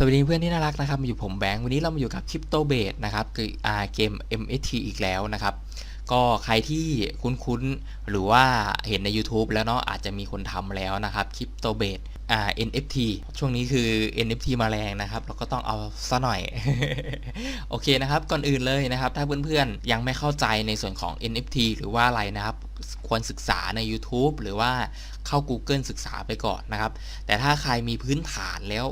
สวัสดีเพื่อนที่น่ารักนะครับ มาอยู่ผมแบงค์ วันนี้เรามาอยู่กับคริปโตเบสนะครับ คืออ่าเกม MST อีกแล้วนะครับ ก็ใครที่คุ้นๆ หรือว่าเห็นใน YouTube แล้วเนาะอาจจะมีคนทำแล้วนะครับคริปโตเบสอ่า NFT ช่วงนี้คือ NFT มาแรงนะครับ เราก็ต้องเอาซะหน่อย โอเคนะครับ ก่อนอื่นเลยนะครับ ถ้าเพื่อนๆ ยังไม่เข้าใจในส่วนของ NFT หรือว่าอะไรนะครับ ควรศึกษาใน YouTube หรือว่าเข้า Google ศึกษาไปก่อนนะครับ แต่ถ้าใครมีพื้นฐานแล้ว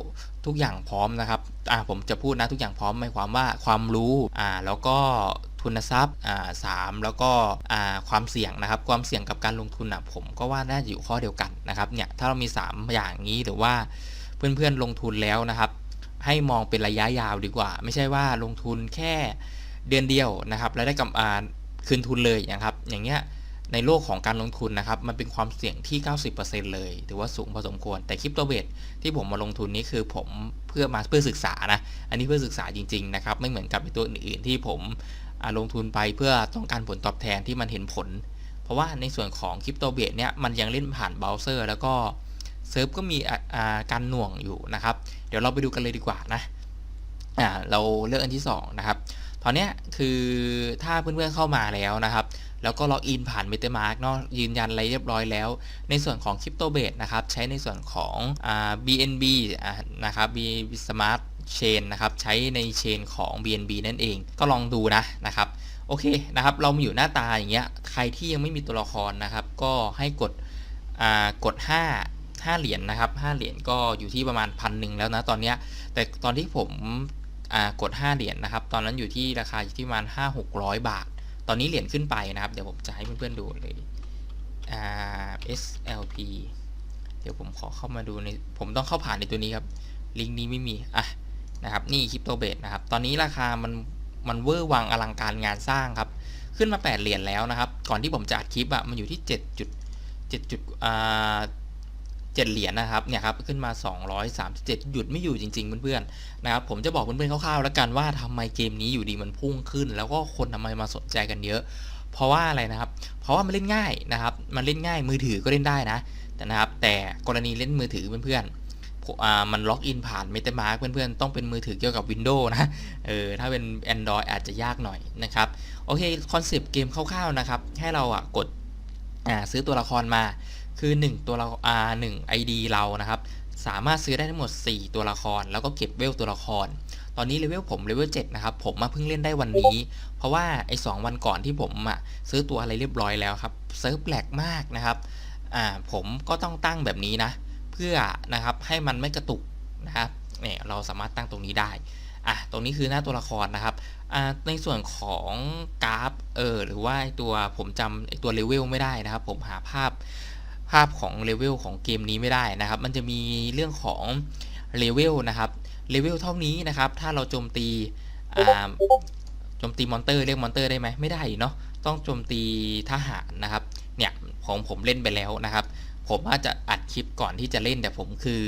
ทุกอย่างพร้อมนะครับอ่าผมจะพูดนะทุกอย่างพร้อมหมายความว่าความรู้อ่าแล้วก็ทุนทรัพย์อ่าสามแล้วก็อ่าความเสี่ยงนะครับ ความเสี่ยงกับการลงทุนอะผมก็ว่าน่าจะอยู่ข้อเดียวกันนะครับเนี่ยถ้าเรามี 3 อย่างนี้หรือว่าเพื่อนๆลงทุนแล้วนะครับ ให้มองเป็นระยะยาวดีกว่า ไม่ใช่ว่าลงทุนแค่เดือนเดียวนะครับแล้วได้กำอ่าคืนทุนเลยนะครับ อย่างเงี้ย ในโลกของการลงทุนนะครับ มันเป็นความเสี่ยงที่ 90%เลย ถือว่าสูงพอสมควร แต่คริปโตเบสที่ผมมาลงทุนนี้คือผมเพื่อมาเพื่อศึกษานะ อันนี้เพื่อศึกษาจริง ๆ นะครับ ไม่เหมือนกับตัวอื่นๆที่ผมลงทุนไปเพื่อต้องการผลตอบแทนที่มันเห็นผล เพราะว่าในส่วนของคริปโตเบสเนี่ยมันยังเล่นผ่านเบราว์เซอร์ แล้วก็เซิร์ฟก็มีการหน่วงอยู่นะครับ เดี๋ยวเราไปดูกันเลยดีกว่านะ อ่า เราเลือกอันที่2นะครับ ตอนนี้คือถ้าเพื่อนๆเข้ามาแล้วนะครับ แล้วก็ล็อกอินผ่าน MetaMask เนาะยืนยันอะไรเรียบร้อยแล้ว ในส่วนของ CryptoBase นะครับ ใช้ในส่วนของอ่า BNB อ่านะครับ B Smart Chain นะครับ ใช้ในเชนของ BNB นั่นเอง ก็ลองดูนะนะครับโอเคนะครับ เรามาอยู่หน้าตาอย่างเงี้ย ใครที่ยังไม่มีตัวละครนะครับ ก็ให้กดอ่ากด 5 5 เหรียญนนะครับ5เหรียญก็อยู่ที่ประมาณพันหนึ่งแล้วนะตอนเนี้ย แต่ตอนที่ผม กด 5 เหรียญนนะครับ ตอนนั้นอยู่ที่ราคาอยู่ที่ประมาณ5 600 บาท ตอนนี้เหรียญขึ้นไปนะครับ เดี๋ยวผมจะให้เพื่อนๆดูเลย SLP เดี๋ยวผมขอเข้ามาดูใน ผมต้องเข้าผ่านในตัวนี้ครับ ลิงก์นี้ไม่มี อะ นะครับ นี่คริปโตเบสนะครับ ตอนนี้ราคามัน มันเวอร์วังอลังการงานสร้างครับ ขึ้นมา 8 เหรียญแล้วนะครับ ก่อนที่ผมจะอัดคลิปอะมันอยู่ที่7จุด7จุดอ่า 7 เหรียญนะครับเนี่ยครับขึ้นมา 237 หยุดไม่อยู่จริง ๆ เพื่อนๆนะครับผมจะบอกเพื่อนๆคร่าวๆแล้วกันว่าทำไมเกมนี้อยู่ดีมันพุ่งขึ้น แล้วก็คนทำไมมาสนใจกันเยอะ เพราะว่าอะไรนะครับ เพราะว่ามันเล่นง่ายนะครับมันเล่นง่ายมือถือก็เล่นได้นะแต่นะครับแต่กรณีเล่นมือถือเพื่อนๆมันล็อกอินผ่าน MetaMask เพื่อนๆ ต้องเป็นมือถือเกี่ยวกับ Windows นะ เออ ถ้าเป็น Android อาจจะยากหน่อยนะครับ โอเค คอนเซปต์เกมคร่าวๆ นะครับ ให้เราอะ กด อ่า ซื้อตัวละครมา คือ 1 ตัวละอ่า1 ID เรานะครับ สามารถซื้อได้ทั้งหมด 4 ตัวละคร แล้วก็เก็บเวลตัวละคร ตอนนี้เลเวลผมเลเวล7นะครับ ผมมาเพิ่งเล่นได้วันนี้ เพราะว่าไอ้สวันก่อนที่ผมอะซื้อตัวอะไรเรียบร้อยแล้วครับเซิร์ฟแหลกมากนะครับอ่าผมก็ต้องตั้งแบบนี้นะ เพื่อนะครับให้มันไม่กระตุกนะครับเนี่ยเราสามารถตั้งตรงนี้ได้อะตรงนี้คือหน้าตัวละครนะครับอ่าในส่วนของกราฟเออหรือว่าตัวผมจำตัวเลเวลไม่ได้นะครับ ผมหาภาพ ภาพของเลเวลของเกมนี้ไม่ได้นะครับ มันจะมีเรื่องของเลเวลนะครับ เลเวลเท่านี้นะครับ ถ้าเราโจมตีโจมตีมอนเตอร์เรียกมอนเตอร์ได้ไหมไม่ได้เนาะ ต้องโจมตีทหารนะครับ เนี่ยของผมเล่นไปแล้วนะครับ ผมอาจจะอัดคลิปก่อนที่จะเล่นแต่ผมคือ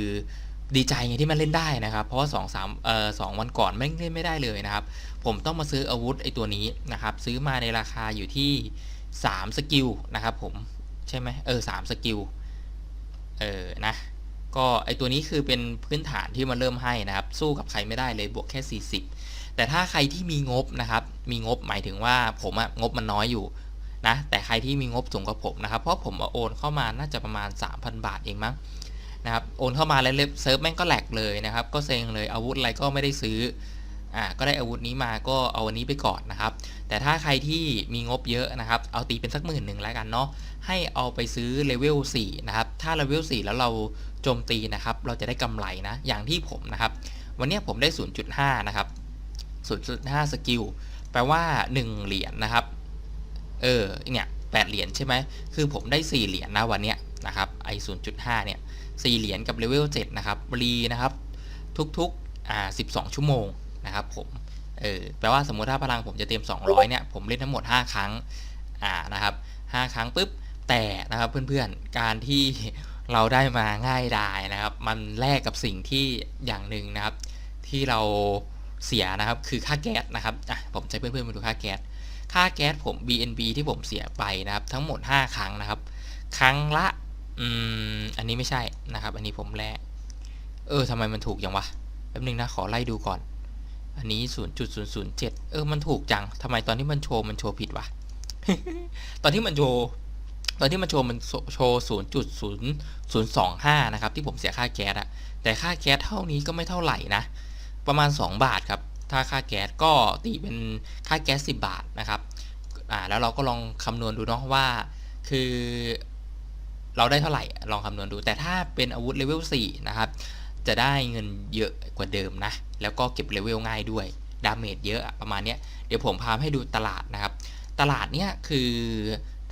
ดีใจไงที่มันเล่นได้นะครับ เพราะว่าสองสามเอ่อสองวันก่อนไม่เล่นไม่ได้เลยนะครับ ผมต้องมาซื้ออาวุธไอตัวนี้นะครับ ซื้อมาในราคาอยู่ที่ 3 สกิลนะครับผม ใช่ไหมเออสามสกิลเออนะก็ไอตัวนี้คือเป็นพื้นฐานที่มันเริ่มให้นะครับ สู้กับใครไม่ได้เลยบวกแค่ 40 แต่ถ้าใครที่มีงบนะครับ มีงบหมายถึงว่าผมอะงบมันน้อยอยู่นะแต่ใครที่มีงบสูงกว่าผมนะครับ เพราะผมโอนเข้ามาน่าจะประมาณ 3,000 บาทเองมั้งนะครับโอนเข้ามาแล้วเซิร์ฟแม่งก็แหลกเลยนะครับ ก็เซ็งเลยอาวุธอะไรก็ไม่ได้ซื้อ อ่าก็ได้อาวุธนี้มาก็เอาวันนี้ไปก่อนนะครับ แต่ถ้าใครที่มีงบเยอะนะครับ เอาตีเป็นสักหมื่นหนึ่งแล้วกันเนาะให้เอาไปซื้อเลเวล4นะครับถ้าเลเวล4แล้วเราโจมตีนะครับ เราจะได้กำไรนะ อย่างที่ผมนะครับ วันนี้ผมได้ 0.5 นะครับ 0.5 สกิลแปลว่า 1 เหรียญนนะครับ เออเนี่ย8เหรียญใช่ไหมคือผมได้ 4 เหรียญนะวันนี้นะครับไอ0.5 เนี่ย4เหรียญกับเลเวล7นะครับรีนะครับ ทุกๆอ่า12 ชั่วโมง นะครับผมเออแปลว่าสมมติถ้าพลังผมจะเต็ม 200 เนี่ย ผมเล่นทั้งหมด 5 ครั้งอ่านะครับ 5 ครั้งปุ๊บแต่นะครับเพื่อนๆการที่เราได้มาง่ายดายนะครับ มันแลกกับสิ่งที่อย่างหนึ่งนะครับ ที่เราเสียนะครับคือค่าแก๊สนะครับอะผมจะเพื่อนๆมาดูค่าแก๊สค่าแก๊สผม BNB ที่ผมเสียไปนะครับ ทั้งหมด 5 ครั้งนะครับ ครั้งละอืมอันนี้ไม่ใช่นะครับ อันนี้ผมแลกเออทำไมมันถูกอย่างวะแป๊บนึงนะขอไล่ดูก่อน อันนี้ 0.007 เออ มันถูกจังทำไมตอนที่มันโชว์ มันโชว์ผิดวะ ตอนที่มันโชว์ ตอนที่มันโชว์ มันโชว์ 0.0025 นะครับ ที่ผมเสียค่าแก๊สอะแต่ค่าแก๊สเท่านี้ก็ไม่เท่าไหร่นะ ประมาณ 2 บาทครับ ถ้าค่าแก๊สก็ตีเป็นค่าแก๊ส 10 บาทนะครับ อ่า แล้วเราก็ลองคำนวณดูเนาะว่า คือ เราได้เท่าไหร่ ลองคำนวณดู แต่ถ้าเป็นอาวุธเลเวล 4 นะครับ จะได้เงินเยอะกว่าเดิมนะ แล้วก็เก็บเลเวลง่ายด้วย ดาเมจเยอะประมาณนี้เดี๋ยวผมพาให้ดูตลาดนะครับ ตลาดเนี้ยคือ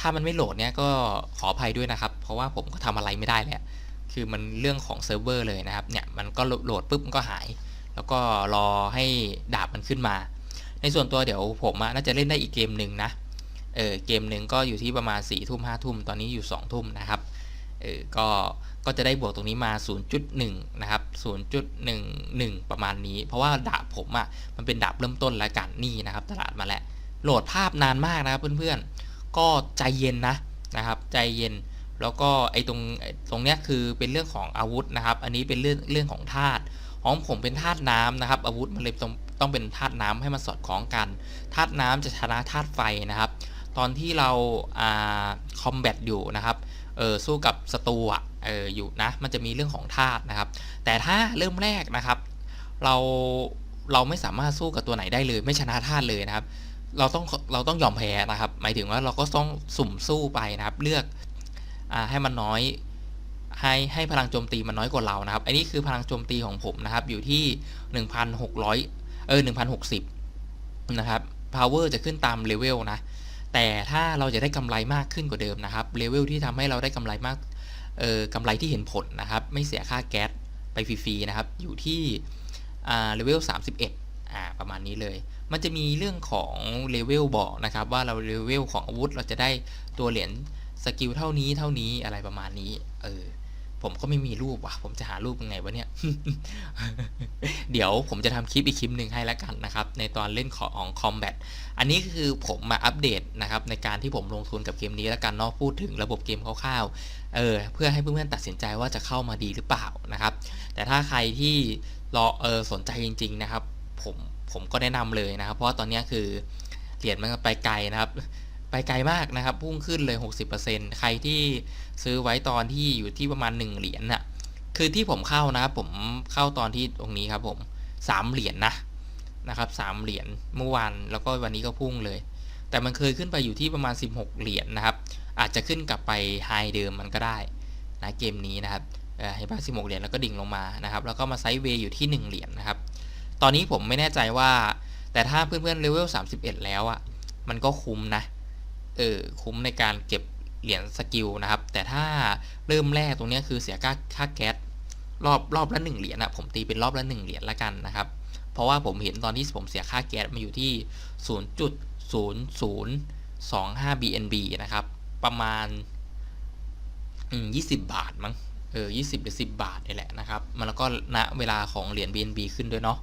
ถ้ามันไม่โหลดเนี้ยก็ขออภัยด้วยนะครับ เพราะว่าผมก็ทำอะไรไม่ได้แหละคือมันเรื่องของเซิร์ฟเวอร์เลยนะครับ เนี่ยมันก็โหลดปุ๊บมันก็หาย แล้วก็รอให้ดาบมันขึ้นมา ในส่วนตัวเดี๋ยวผมน่าจะเล่นได้อีกเกมหนึ่งนะ เออเกมหนึ่งก็อยู่ที่ประมาณ4ี่ทุ่มห้าทุ่มตอนนี้อยู่2องทุ่มนะครับ เออก็ ก็จะได้บวกตรงนี้มา 0.1 นะครับ 0.11 ประมาณนี้ เพราะว่าดาบผมอะ่ะ มันเป็นดาบเริ่มต้นแล้วกันนี่นะครับ ตลาดมาแล้ว โหลดภาพนานมากนะครับเพื่อนๆ ก็ใจเย็นนะนะครับ ใจเย็น แล้วก็ไอ้ตรงตรงเนี้ยคือเป็นเรื่องของอาวุธนะครับ อันนี้เป็นเรื่องเรื่องของธาตุ ของผมเป็นธาตุน้ำนะครับ อาวุธมันเลยต้องต้องเป็นธาตุน้ำให้มันสอดคล้องกัน ธาตุน้ำจะชนะธาตุไฟนะครับ ตอนที่เราอ่าคอมแบทอยู่นะครับ เออสู้กับศัตรูอะเอออยู่นะมันจะมีเรื่องของธาตุนะครับ แต่ถ้าเริ่มแรกนะครับ เราเราไม่สามารถสู้กับตัวไหนได้เลย ไม่ชนะธาตุเลยนะครับ เราต้องเราต้องยอมแพ้นะครับ หมายถึงว่าเราก็ต้องสุ่มสู้ไปนะครับ เลือกอ่าให้มันน้อยให้ให้พลังโจมตีมันน้อยกว่าเรานะครับ อันนี้คือพลังโจมตีของผมนะครับ อยู่ที่ 1,600 เออ 1,060 นะครับ power จะขึ้นตามเลเวลนะ แต่ถ้าเราจะได้กำไรมากขึ้นกว่าเดิมนะครับเลเวลที่ทำให้เราได้กำไรมากเออกำไรที่เห็นผลนะครับ ไม่เสียค่าแก๊สไปฟรีๆนะครับ อยู่ที่อ่าเลเวล31อ่าประมาณนี้เลย มันจะมีเรื่องของเลเวลบอกนะครับ ว่าเราเลเวลของอาวุธเราจะได้ตัวเหรียญสกิลเท่านี้เท่านี้อะไรประมาณนี้เออ ผมก็ไม่มีรูปว่ะ ผมจะหารูปยังไงวะเนี่ย เดี๋ยวผมจะทำคลิปอีกคลิปหนึ่งให้แล้วกันนะครับ ในตอนเล่นของ Combat อันนี้คือผมมาอัปเดตนะครับ ในการที่ผมลงทุนกับเกมนี้แล้วกันเนาะพูดถึงระบบเกมคร่าวๆเออเพื่อให้เพื่อนๆตัดสินใจว่าจะเข้ามาดีหรือเปล่านะครับ แต่ถ้าใครที่รอเออสนใจจริง ๆ นะครับ ผมผมก็แนะนำเลยนะครับ เพราะว่าตอนนี้คือเหรียญมันไปไกลนะครับ ไปไกลมากนะครับ พุ่งขึ้นเลย 60%ใครที่ซื้อไว้ตอนที่อยู่ที่ประมาณ 1 เหรียญน่ะคือที่ผมเข้านะครับผมเข้าตอนที่ตรงนี้ครับผม 3 เหรียญนนะนะครับ3เหรียญเมื่อวานแล้วก็วันนี้ก็พุ่งเลย แต่มันเคยขึ้นไปอยู่ที่ประมาณ 16 เหรียญนนะครับ อาจจะขึ้นกลับไปไฮเดิมมันก็ได้นะเกมนี้นะครับให้ป่ะ16เหรียญแล้วก็ดิ่งลงมานะครับ แล้วก็มาไซด์เวย์อยู่ที่ 1 เหรียญนะครับ ตอนนี้ผมไม่แน่ใจว่า แต่ถ้าเพื่อนๆเลเวล31 แล้วอะ่ะ มันก็คุ้มนะ เออคุ้มในการเก็บเหรียญสกิลนะครับ แต่ถ้าเริ่มแรกตรงนี้คือเสียค่าค่าแก๊สรอบรอบละ1เหรียญนะผมตีเป็นรอบละ1เหรียญละกันนะครับ เพราะว่าผมเห็นตอนที่ผมเสียค่าแก๊สมาอยู่ที่ 0.0025 BNB นะครับ ประมาณอืม20 บาทมั้งเออ20 หรือ 10 บาทนี่แหละนะครับ มันแล้วก็ณเวลาของเหรียญ BNB ขึ้นด้วยเนาะ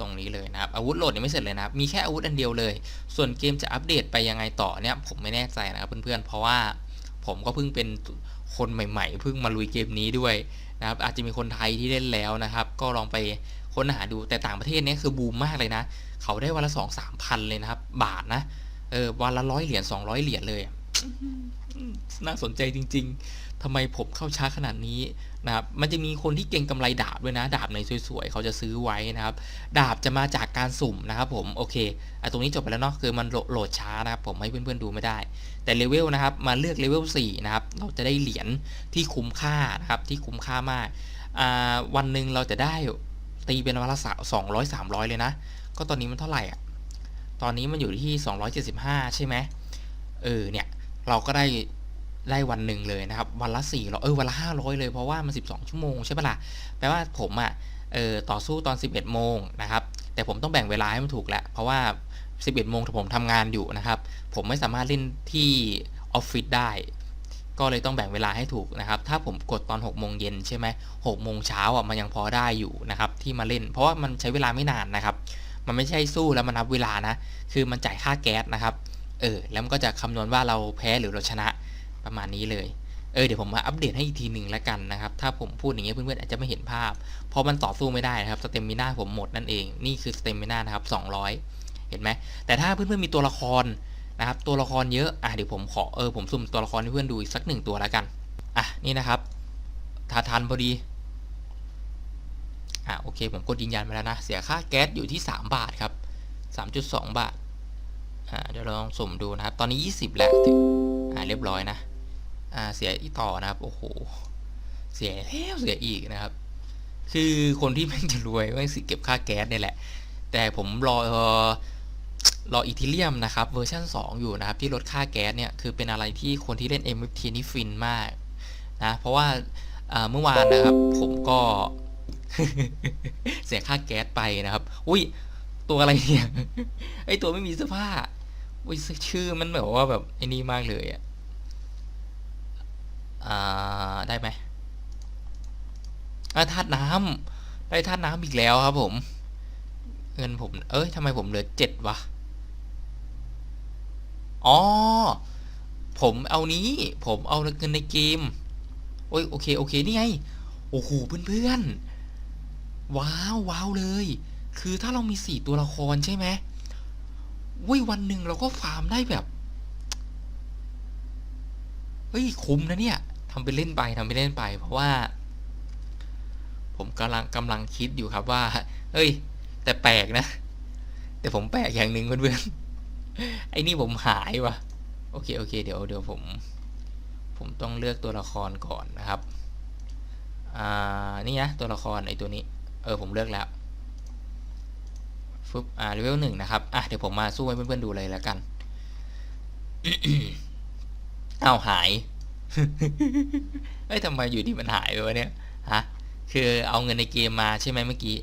ตรงนี้เลยนะครับอาวุธโหลดยังไม่เสร็จเลยนะครับมีแค่อาวุธอันเดียวเลย ส่วนเกมจะอัปเดตไปยังไงต่อเนี่ยผมไม่แน่ใจนะครับเพื่อนๆเพราะว่าผมก็เพิ่งเป็นคนใหม่ๆเพิ่งมาลุยเกมนี้ด้วยนะครับอาจจะมีคนไทยที่เล่นแล้วนะครับ ก็ลองไปค้นหาดูแต่ต่างประเทศนี้คือบูมมากเลยนะ เขาได้วันละสองสามพันเลยนะครับ บาทนะเออวันละร้อยเหรียญสองร้อยเหรียญเลย น่าสนใจจริง ๆ ทำไมผมเข้าช้าขนาดนี้นะครับ มันจะมีคนที่เก่งกำไรดาบด้วยนะ ดาบในสวยๆ เขาจะซื้อไว้นะครับ ดาบจะมาจากการสุ่มนะครับผม โอเคอตรงนี้จบไปแล้วเนาะ คือมันโหลดช้านะครับ ผมให้เพื่อนๆดูไม่ได้ แต่เลเวลนะครับ มาเลือกเลเวล4นะครับ เราจะได้เหรียญที่คุ้มค่านะครับ ที่คุ้มค่ามากอ่าวันหนึ่งเราจะได้ตีเป็นวันละสองร้อยสามร้อยเลยนะ ก็ตอนนี้มันเท่าไหร่อะ ตอนนี้มันอยู่ที่ 275 ใช่ไหมเออ เนี่ย เราก็ได้ ได้วันหนึ่งเลยนะครับ วันละ4ี่เออวันละ 500 เลยเพราะว่ามัน 12 ชั่วโมงใช่ปะละ่ะแปลว่าผมอะ่ะเออต่อสู้ตอน 11 โมงนะครับ แต่ผมต้องแบ่งเวลาให้มันถูกแหละเพราะว่า 11 โมงผมทำงานอยู่นะครับ ผมไม่สามารถเล่นที่ออฟฟิศได้ ก็เลยต้องแบ่งเวลาให้ถูกนะครับ ถ้าผมกดตอน 6 โมงเย็นใช่ไหมหกโมงเช้าอะมันยังพอได้อยู่นะครับที่มาเล่น เพราะว่ามันใช้เวลาไม่นานนะครับ มันไม่ใช่สู้แล้วมันนับเวลานะ คือมันจ่ายค่าแก๊สนะครับ เออ แล้วมันก็จะคำนวณว่าเราแพ้หรือเราชนะ ประมาณนี้เลยเออเดี๋ยวผมมาอัปเดตให้อีกทีหนึ่งแล้วกันนะครับ ถ้าผมพูดอย่างเงี้ยเพื่อนๆอาจจะไม่เห็นภาพ เพราะมันต่อสู้ไม่ได้นะครับสเตมิน่าผมหมดนั่นเอง นี่คือสเตมิน่านะครับ200 เห็นไหม แต่ถ้าเพื่อนๆมีตัวละครนะครับ ตัวละครเยอะ อะเดี๋ยวผมขอเออผมสุ่มตัวละครให้เพื่อนดูอีกสักหนึ่งตัวแล้วกัน อะนี่นะครับทาทันพอดี อะโอเค ผมกดยืนยันไปแล้วนะ เสียค่าแก๊สอยู่ที่ 3 บาทครับ 3.2 บาท อ่าเดี๋ยวลองสุ่มดูนะครับ ตอนนี้ 20 แล้ว อ่าเรียบร้อยนะ อ่าเสียอีกต่อนะครับ โอ้โห เสียแล้วเสียอีกนะครับ คือคนที่แม่งจะรวยแม่งสิเก็บค่าแก๊สเนี่ยแหละ แต่ผมรอรออีทีเรียมนะครับเวอร์ชัน2 อยู่นะครับ ที่ลดค่าแก๊สเนี่ยคือเป็นอะไรที่คนที่เล่น MFT นี่ฟินมากนะเพราะว่าเมื่อวานนะครับ ผมก็เสียค่าแก๊สไปนะครับ อุ้ยตัวอะไรเนี่ยไอตัวไม่มีเสื้อผ้าอุ้ยชื่อมันแบบว่าแบบไอ้นี่มากเลยอะ ได้ไหมธาตุน้ำได้ธาตุน้ำอีกแล้วครับผม เงินผม เอ้ยทำไมผมเหลือเจ็ดวะ อ๋อ ผมเอานี้ ผมเอาเงินในเกม โอ้ยโอเคโอเคนี่ไง โอ้โหเพื่อนๆ ว้าวว้าวเลย คือถ้าเรามีสี่ตัวละครใช่ไหมวุ้ยวันหนึ่งเราก็ฟาร์มได้แบบ เฮ้ยคุ้มนะเนี่ย ทำไปเล่นไปทำไปเล่นไป เพราะว่า ผมกำลังกำลังคิดอยู่ครับว่าเฮ้ย แต่แปลกนะ แต่ผมแปลกอย่างหนึ่งเพื่อนๆไอ้นี่ผมหายวะโอเคโอเค เดี๋ยวเดี๋ยวผม ผมต้องเลือกตัวละครก่อนนะครับอ่านี่นะตัวละครไอ้ตัวนี้ เออผมเลือกแล้วฟึบอ่าเลเวลหนึ่งนะครับอะเดี๋ยวผมมาสู้ให้เพื่อนๆดูเลยแล้วกันอ้าวหาย เอ้ยทำไมอยู่ดีมันหายไปวะเนี่ยฮะคือเอาเงินในเกมมาใช่ไหมเมื่อกี้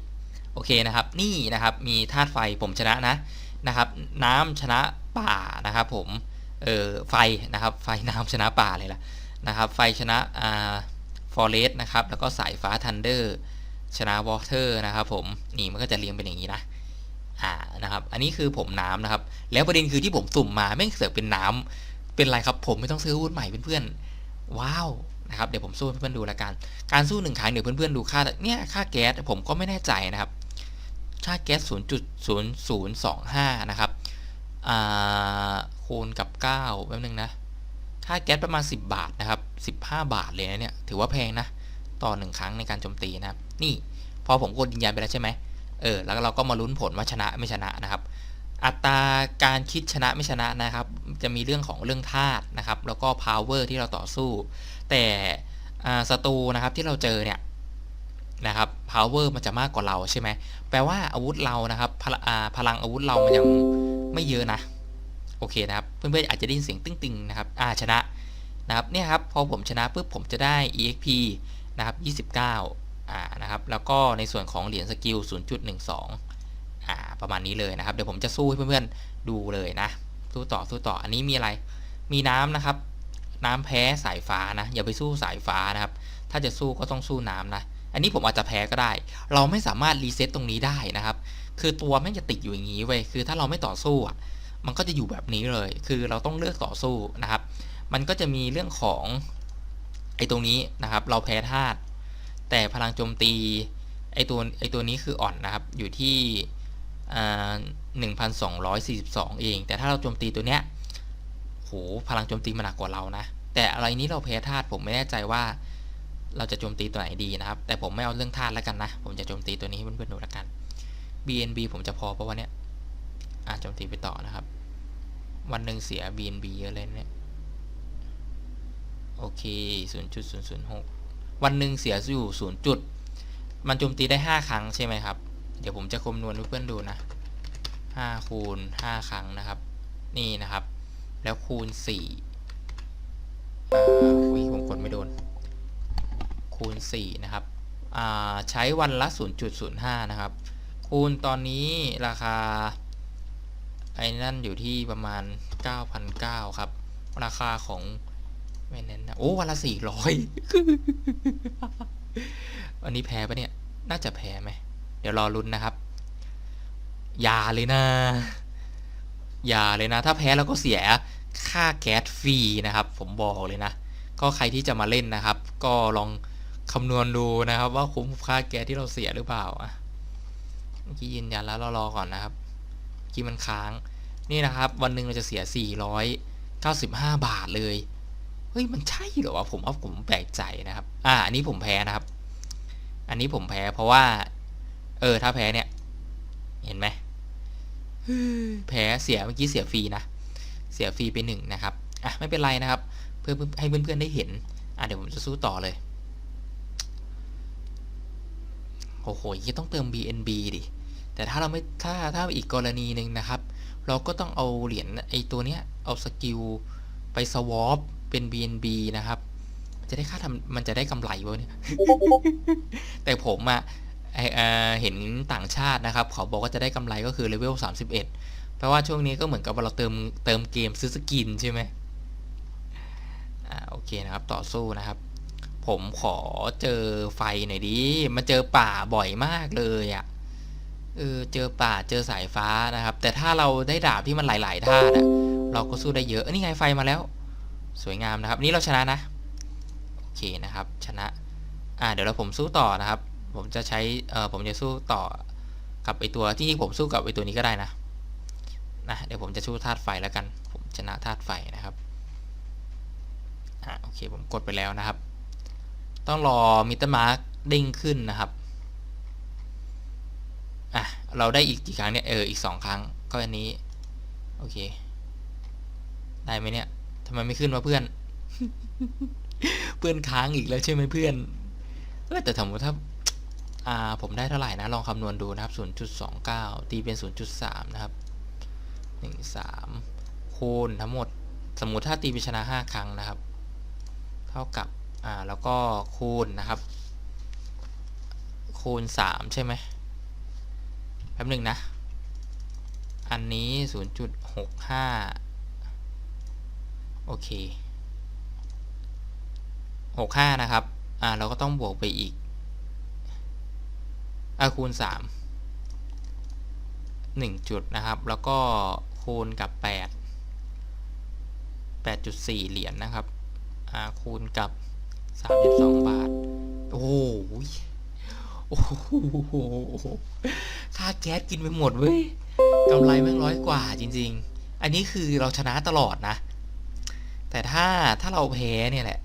โอเคนะครับนี่นะครับมีธาตุไฟผมชนะนะนะครับ น้ำชนะป่านะครับผมเออไฟนะครับไฟน้ำชนะป่าเลยล่ะนะครับไฟชนะอ่าฟอเรสนะครับแล้วก็สายฟ้าทันเดอร์ชนะวอเตอร์นะครับผมนี่มันก็จะเรียงเป็นอย่างนี้นะอ่านะครับอันนี้คือผมน้ำนะครับแล้วประเด็นคือที่ผมสุ่มมาแม่งเสือกเป็นน้ำเป็นไรครับผมไม่ต้องซื้ออาวุธใหม่เพื่อนๆ ว้าวนะครับเดี๋ยวผมสู้เพื่อนๆดูล้วกัน การสู้หนึ่งครั้งเดี๋ยวเพื่อนๆดูค่าเนี่ยค่าแก๊สผมก็ไม่แน่ใจนะครับค่าแก๊ส 0.0025 นะครับอ่าคูณกับ 9 แป๊บนึงนะ ค่าแก๊สประมาณ 10 บาทนะครับ 15 บาทเลยนะเนี่ย ถือว่าแพงนะ ต่อหนึ่งครั้งในการโจมตีนะครับ นี่ พอผมกดยืนยันไปแล้วใช่ไหมเออ แล้วเราก็มาลุ้นผลว่าชนะไม่ชนะนะครับ อัตราการคิดชนะไม่ชนะนะครับ จะมีเรื่องของเรื่องธาตุนะครับ แล้วก็ power ที่เราต่อสู้ แต่ศัตรูนะครับที่เราเจอเนี่ยนะครับ power มันจะมากกว่าเราใช่ไหมแปลว่าอาวุธเรานะครับพลพลังอาวุธเรามันยังไม่เยอะนะ โอเคนะครับ เพื่อนๆอาจจะได้ยินเสียงตึงๆนะครับอ่าชนะนะครับเนี่ยครับพอผมชนะปุ๊บผมจะได้ exp นะครับ 29อ่านะครับ แล้วก็ในส่วนของเหรียญสกิล 0.12 อ่าประมาณนี้เลยนะครับ เดี๋ยวผมจะสู้ให้เพื่อนๆดูเลยนะ สู้ต่อสู้ต่ออันนี้มีอะไร มีน้ำนะครับ น้ำแพ้สายฟ้านะ อย่าไปสู้สายฟ้านะครับ ถ้าจะสู้ก็ต้องสู้น้ำนะ อันนี้ผมอาจจะแพ้ก็ได้ เราไม่สามารถรีเซ็ตตรงนี้ได้นะครับ คือตัวแม่งจะติดอยู่อย่างนี้เว้ยคือถ้าเราไม่ต่อสู้อะมันก็จะอยู่แบบนี้เลย คือเราต้องเลือกต่อสู้นะครับ มันก็จะมีเรื่องของไอ้ตรงนี้นะครับ เราแพ้ธาตุแต่พลังโจมตีไอตัวไอตัวนี้คืออ่อนนะครับ อยู่ที่ หนึ่งพันสองร้อยสี่สิบสองเอง แต่ถ้าเราโจมตีตัวเนี้ยโหพลังโจมตีมันหนักกว่าเรานะ แต่อะไรนี้เราแพ้ธาตุผมไม่แน่ใจว่า เราจะโจมตีตัวไหนดีนะครับ แต่ผมไม่เอาเรื่องธาตุแล้วกันนะ ผมจะโจมตีตัวนี้ให้เพื่อนๆดูแล้วกัน BNB ผมจะพอเพราะว่าเนี้ยอ่าโจมตีไปต่อนะครับ วันหนึ่งเสีย BNB เยอะเลยเนี่ยโอเค 0.006 วันหนึ่งเสียอยู่ 0 จุด มันโจมตีได้ 5 ครั้งใช่ไหมครับ เดี๋ยวผมจะคำนวณให้เพื่อนดูนะ5คูณ5ครั้งนะครับ นี่นะครับ แล้วคูณ4อ่าอุ้ยผมกดไม่โดน คูณ4นะครับอ่าใช้วันละ 0.05 นะครับ คูณตอนนี้ราคา ไอ้นั่นอยู่ที่ประมาณ 9,900 ครับ ราคาของไม่เน้นนะโอ้วันละ400วันนี้แพ้ปะเนี่ย น่าจะแพ้ไหม ดี๋ยวรอรุนนะครับ อย่าเลยนะ อย่าเลยนะ ถ้าแพ้แล้วก็เสียค่าแก๊สฟรีนะครับ ผมบอกเลยนะ ก็ใครที่จะมาเล่นนะครับ ก็ลองคำนวณดูนะครับ ว่าคุ้มค่าแก๊สที่เราเสียหรือเปล่าอะเมื่อกี้ยืนยันแล้วเรารอก่อนนะครับกี้มันค้างนี่นะครับ วันหนึ่งเราจะเสีย 495 บาทเลยเฮ้ยมันใช่เหรอวะผมว่าผมแปลกใจนะครับ อ่าอันนี้ผมแพ้นะครับ อันนี้ผมแพ้เพราะว่า เออ ถ้าแพ้เนี่ย เห็นไหมแพ้เสียเมื่อกี้เสียฟรีนะ เสียฟรีไปหนึ่งนะครับ อะ ไม่เป็นไรนะครับ เพื่อให้เพื่อนๆได้เห็น อะ เดี๋ยวผมจะสู้ต่อเลย โอ้โหยี่ต้องเติม BNB ดิ แต่ถ้าเราไม่ ถ้า ถ้าอีกกรณีหนึ่งนะครับ เราก็ต้องเอาเหรียญไอตัวเนี้ย เอาสกิลไปสวอปเป็น BNB นะครับ จะได้ค่าทำมันจะได้กำไรวะเนี่ยแต่ผมอะ เห็นต่างชาตินะครับเขาบอกว่าจะได้กำไรก็คือเลเวล31 เพราะว่าช่วงนี้ก็เหมือนกับเราเติมเติมเกมซื้อสกินใช่ไหมอ่าโอเคนะครับต่อสู้นะครับ ผมขอเจอไฟหน่อยดิมาเจอป่าบ่อยมากเลยอะ่ะเออเจอป่าเจอสายฟ้านะครับ แต่ถ้าเราได้ดาบที่มันหลายๆท่าอะเราก็สู้ได้เยอะเอ้ยนี่ไงไฟมาแล้ว สวยงามนะครับ นี่เราชนะนะโอเคนะครับ ชนะอ่าเดี๋ยวเราผมสู้ต่อนะครับ ผมจะใช้เออผมจะสู้ต่อกับไอตัวที่ผมสู้กับไอตัวนี้ก็ได้นะนะเดี๋ยวผมจะสู้ธาตุไฟแล้วกัน ผมชนะธาตุไฟนะครับอ่าโอเคผมกดไปแล้วนะครับ ต้องรอมิเตอร์มาร์กดิ้งขึ้นนะครับอะเราได้อีกกี่ครั้งเนี่ยเอออีกสองครั้งก็อันนี้โอเค ได้ไหมเนี่ยทำไมไม่ขึ้นวะเพื่อน เพื่อนค้างอีกแล้วใช่ไหมเพื่อนเออแต่สมมติถ้า อ่าผมได้เท่าไหร่นะ ลองคำนวณดูนะครับ 0.29 ตีเป็น 0.3 นะครับ 13 คูณทั้งหมด สมมุติถ้าตีไปชนะ 5 ครั้งนะครับ เท่ากับ อ่า แล้วก็คูณนะครับ คูณ 3 ใช่ไหมแป๊บหนึ่งนะ อันนี้ 0.65 โอเค 65 นะครับ อ่า เราก็ต้องบวกไปอีก อาคูณ3 1จุดนะครับ แล้วก็คูณกับ 8 8.4 เหรียญนนะครับอาคูณกับ 32 บาท โอ้โหโอ้โหค่าแก๊สกินไปหมดเว้ยกำไรแม่งร้อยกว่าจริง ๆ อันนี้คือเราชนะตลอดนะ แต่ถ้าถ้าเราแพ้เนี่ยแหละ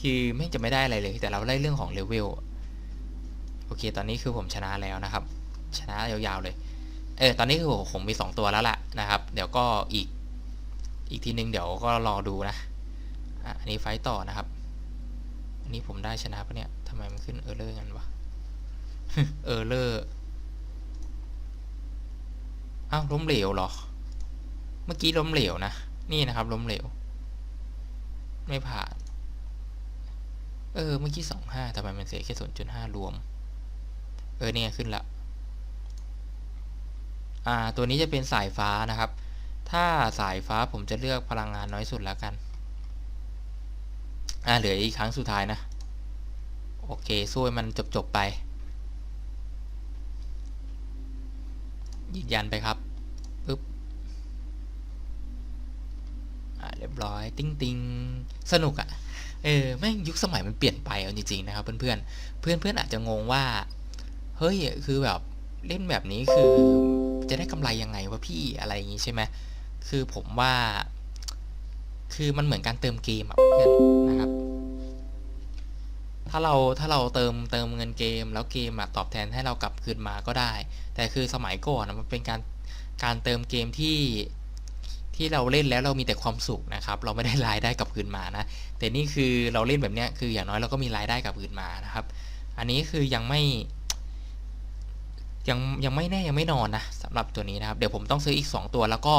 คือไม่งจะไม่ได้อะไรเลย แต่เราได้เรื่องของเลเวล เค ตอนนี้คือผมชนะแล้วนะครับ ชนะยาวๆเลย เออ ตอนนี้คือผมมี 2 ตัวแล้วล่ะนะครับ เดี๋ยวก็อีก อีกทีนึงเดี๋ยวก็รอดูนะอะอันนี้ไฟต์ต่อนะครับ อันนี้ผมได้ชนะปะเนี่ยทำไมมันขึ้นเออร์เลอร์กันวะ เออร์เลอร์ อ้าวล้มเหลวเหรอ เมื่อกี้ล้มเหลวนะ นี่นะครับล้มเหลว ไม่ผ่าน เออ เมื่อกี้สองห้าทำไมมันเสียแค่ศูนย์จุดห้ารวม เออเนี่ยขึ้นละอ่าตัวนี้จะเป็นสายฟ้านะครับ ถ้าสายฟ้าผมจะเลือกพลังงานน้อยสุดแล้วกันอ่าเหลืออีกครั้งสุดท้ายนะ โอเคสู้ให้มันจบๆไปยืนยันไปครับปึ๊บอ่าเรียบร้อย ติ้งติงสนุกอะ่ะเออแม่งยุคสมัยมันเปลี่ยนไปเอาจริงๆนะครับเพื่อนๆเพื่อนๆอาจจะงงว่า เฮ้ยคือแบบเล่นแบบนี้คือจะได้กำไรยังไงวะพี่อะไรอย่างงี้ใช่ไหมคือผมว่า คือมันเหมือนการเติมเกมอะเพื่อนนะครับ ถ้าเราถ้าเราเติมเติมเงินเกม แล้วเกมอะตอบแทนให้เรากลับคืนมาก็ได้ แต่คือสมัยก่อนมันเป็นการการเติมเกมที่ที่เราเล่นแล้วเรามีแต่ความสุขนะครับ เราไม่ได้รายได้กลับคืนมานะ แต่นี่คือเราเล่นแบบเนี้ยคืออย่างน้อยเราก็มีรายได้กลับคืนมานะครับ อันนี้คือยังไม่ ยังยังไม่แน่ยังไม่นอนนะสำหรับตัวนี้นะครับ เดี๋ยวผมต้องซื้ออีก 2 ตัว แล้วก็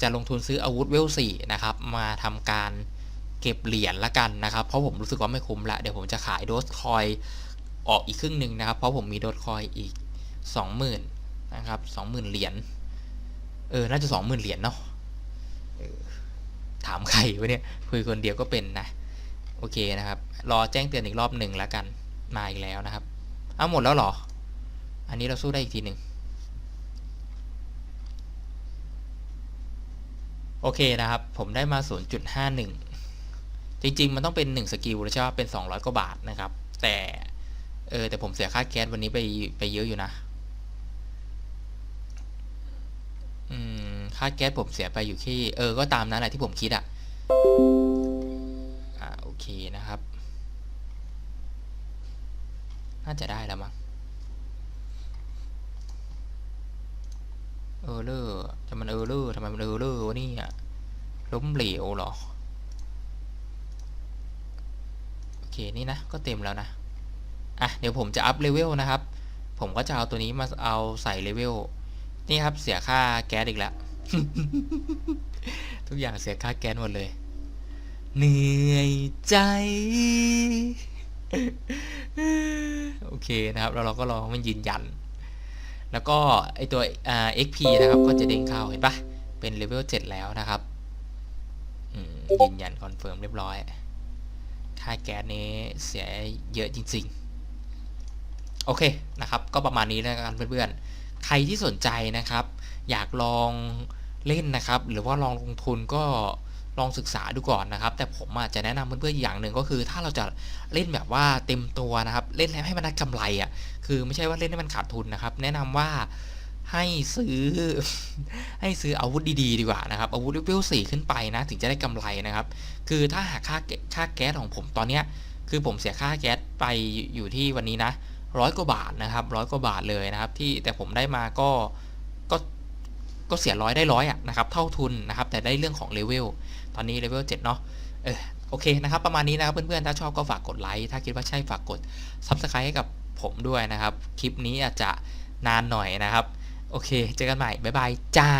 จะลงทุนซื้ออาวุธเวลสี่นะครับ มาทำการเก็บเหรียญละกันนะครับ เพราะผมรู้สึกว่าไม่คุ้มละ เดี๋ยวผมจะขายโดสคอยออกอีกครึ่งหนึ่งนะครับ เพราะผมมีโดสคอยอีก 20,000นะครับ20,000เหรียญเออน่าจะ 20,000เหรียญเนาะออถามใครวะเนี่ยคุยคนเดียวก็เป็นนะ โอเคนะครับ รอแจ้งเตือนอีกรอบหนึ่งแล้วกันมาอีกแล้วนะครับ เอาหมดแล้วหรอ อันนี้เราสู้ได้อีกทีหนึ่งโอเคนะครับ ผมได้มา 0.51 จริง ๆ มันต้องเป็น 1 สกิลใช่ป่ะเป็น 200 กว่าบาทนะครับ แต่เออแต่ผมเสียค่าแก๊สวันนี้ไปไปเยอะอยู่นะ อืม ค่าแก๊สผมเสียไปอยู่ที่ เออ ก็ตามนั้นแหละที่ผมคิดอะอ่าโอเคนะครับ น่าจะได้แล้วมั้ง เออเลอร์จะมันเออเลอร์ทำไมมันเออเลอร์วะนี่ยล้มเหลวหรอ โอเค นี่นะ ก็เต็มแล้วนะ อะ เดี๋ยวผมจะอัพเลเวลนะครับ ผมก็จะเอาตัวนี้มาเอาใส่เลเวล นี่ครับ เสียค่าแก๊สอีกแล้ว ทุกอย่างเสียค่าแก๊สหมดเลย เหนื่อยใจ โอเคนะครับ แล้วเราก็ลองมันยืนยัน แล้วก็ไอตัว XP นะครับก็จะเด้งเข้าเห็นปะเป็นเลเวล7แล้วนะครับยืนยันคอนเฟิร์มเรียบร้อย ค่าแก๊สนี้เสียเยอะจริง ๆ โอเคนะครับ ก็ประมาณนี้แล้วกันเพื่อนๆ ใครที่สนใจนะครับ อยากลองเล่นนะครับ หรือว่าลองลงทุนก็ ลองศึกษาดูก่อนนะครับ แต่ผมอาจจะแนะนำเพื่อนๆอย่างหนึ่งก็คือ ถ้าเราจะเล่นแบบว่าเต็มตัวนะครับ เล่นแล้วให้มันได้กำไรอะคือไม่ใช่ว่าเล่นให้มันขาดทุนนะครับ แนะนำว่าให้ซื้อให้ซื้ออาวุธดีๆดีกว่านะครับ อาวุธเลเวลสี่ขึ้นไปนะ ถึงจะได้กำไรนะครับ คือถ้าหากค่าค่าแก๊สของผมตอนเนี้ยคือผมเสียค่าแก๊สไปอยู่ที่วันนี้นะร้อยกว่าบาทนะครับร้อยกว่าบาทเลยนะครับ ที่แต่ผมได้มาก็ก็ก็เสียร้อยได้ร้อยอะนะครับ เท่าทุนนะครับ แต่ได้เรื่องของเลเวล ตอนนี้เลเวลเจ็ดเนาะเออโอเคนะครับ ประมาณนี้นะครับเพื่อนๆ ถ้าชอบก็ฝากกดไลค์ถ้าคิดว่าใช่ฝากกด Subscribe ให้กับผมด้วยนะครับ คลิปนี้อาจจะนานหน่อยนะครับ โอเค เจอกันใหม่ บ๊ายบาย จ้า